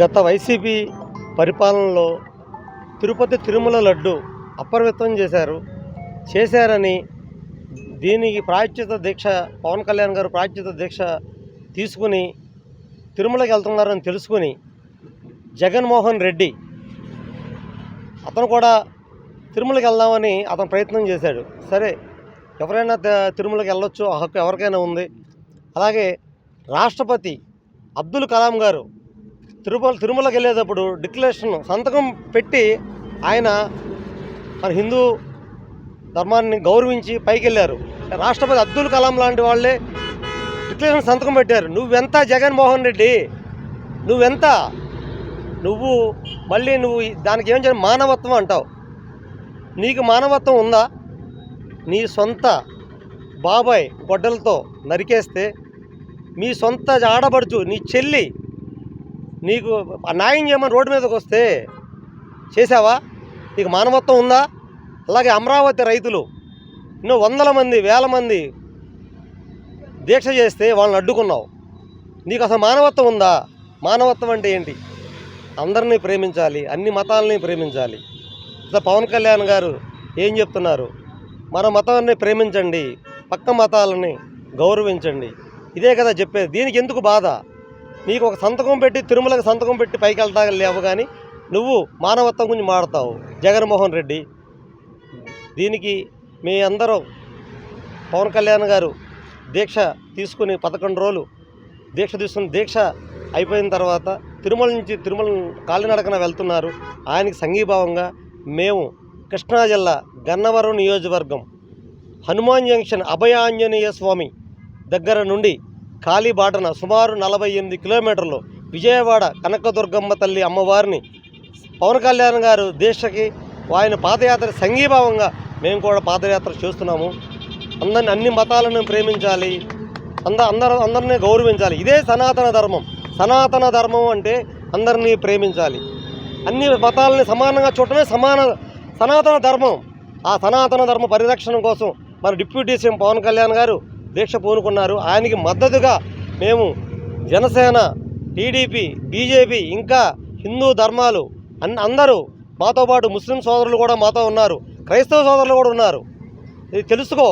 గత వైసీపీ పరిపాలనలో తిరుపతి తిరుమల లడ్డు అప్రమితం చేశారు. చేశారని దీనికి ప్రాయశ్చిత దీక్ష పవన్ కళ్యాణ్ గారు ప్రాయశ్చిత దీక్ష తీసుకుని తిరుమలకి వెళ్తున్నారని తెలుసుకుని జగన్మోహన్ రెడ్డి అతను కూడా తిరుమలకి వెళ్దామని అతను ప్రయత్నం చేశాడు. సరే ఎవరైనా తిరుమలకి వెళ్ళొచ్చు ఆ హక్కు ఎవరికైనా ఉంది. అలాగే రాష్ట్రపతి అబ్దుల్ కలాం గారు తిరుమల తిరుమలకి వెళ్ళేటప్పుడు డిక్లరేషన్ సంతకం పెట్టి ఆయన మన హిందూ ధర్మాన్ని గౌరవించి పైకి వెళ్ళారు. రాష్ట్రపతి అబ్దుల్ కలాం లాంటి వాళ్ళే డిక్లరేషన్ సంతకం పెట్టారు. నువ్వెంత జగన్మోహన్ రెడ్డి? నువ్వెంత? నువ్వు మళ్ళీ నువ్వు దానికి ఏం చేయాలి? మానవత్వం అంటావు. నీకు మానవత్వం ఉందా? నీ సొంత బాబాయ్ గొడ్డలతో నరికేస్తే మీ సొంత ఆడబడుచు నీ చెల్లి నీకు న్యాయం చేయమని రోడ్డు మీదకి వస్తే చేసావా నీకు మానవత్వం ఉందా? అలాగే అమరావతి రైతులు ఎన్నో వందల మంది వేల మంది దీక్ష చేస్తే వాళ్ళని అడ్డుకున్నావు. నీకు అసలు మానవత్వం ఉందా? మానవత్వం అంటే ఏంటి? అందరినీ ప్రేమించాలి అన్ని మతాలని ప్రేమించాలి. ఇట్లా పవన్ కళ్యాణ్ గారు ఏం చెప్తున్నారు? మన మతాన్ని ప్రేమించండి పక్క మతాలని గౌరవించండి. ఇదే కదా చెప్పేది. దీనికి ఎందుకు బాధ? నీకు ఒక సంతకం పెట్టి తిరుమలకు సంతకం పెట్టి పైకి వెళ్తా లేవు కానీ నువ్వు మానవత్వం గురించి మాడతావు. జగన్మోహన్ రెడ్డి. దీనికి మీ అందరూ పవన్ కళ్యాణ్ గారు దీక్ష తీసుకుని పదకొండు రోజులు దీక్ష తీసుకుని దీక్ష అయిపోయిన తర్వాత తిరుమల నుంచి తిరుమల కాలినడకన వెళ్తున్నారు. ఆయనకి సంఘీభావంగా మేము కృష్ణా జిల్లా గన్నవరం నియోజకవర్గం హనుమాన్ జంక్షన్ అభయ ఆంజనేయ స్వామి దగ్గర నుండి కాలిబాటన సుమారు నలభై ఎనిమిది కిలోమీటర్లు విజయవాడ కనకదుర్గమ్మ తల్లి అమ్మవారిని పవన్ కళ్యాణ్ గారు దీక్షకి ఆయన పాదయాత్ర సంఘీభావంగా మేము కూడా పాదయాత్ర చేస్తున్నాము. అందరిని అన్ని మతాలను ప్రేమించాలి. అంద అందరూ అందరినీ గౌరవించాలి. ఇదే సనాతన ధర్మం. సనాతన ధర్మం అంటే అందరినీ ప్రేమించాలి. అన్ని మతాలని సమానంగా చూడటమే సమాన సనాతన ధర్మం. ఆ సనాతన ధర్మ పరిరక్షణ కోసం మన డిప్యూటీ సీఎం పవన్ కళ్యాణ్ గారు దీక్ష పూనుకున్నారు. ఆయనకి మద్దతుగా మేము జనసేన టీడీపీ బీజేపీ ఇంకా హిందూ ధర్మాలు అన్ అందరూ మాతో పాటు ముస్లిం సోదరులు కూడా మాతో ఉన్నారు. క్రైస్తవ సోదరులు కూడా ఉన్నారు. ఇది తెలుసుకో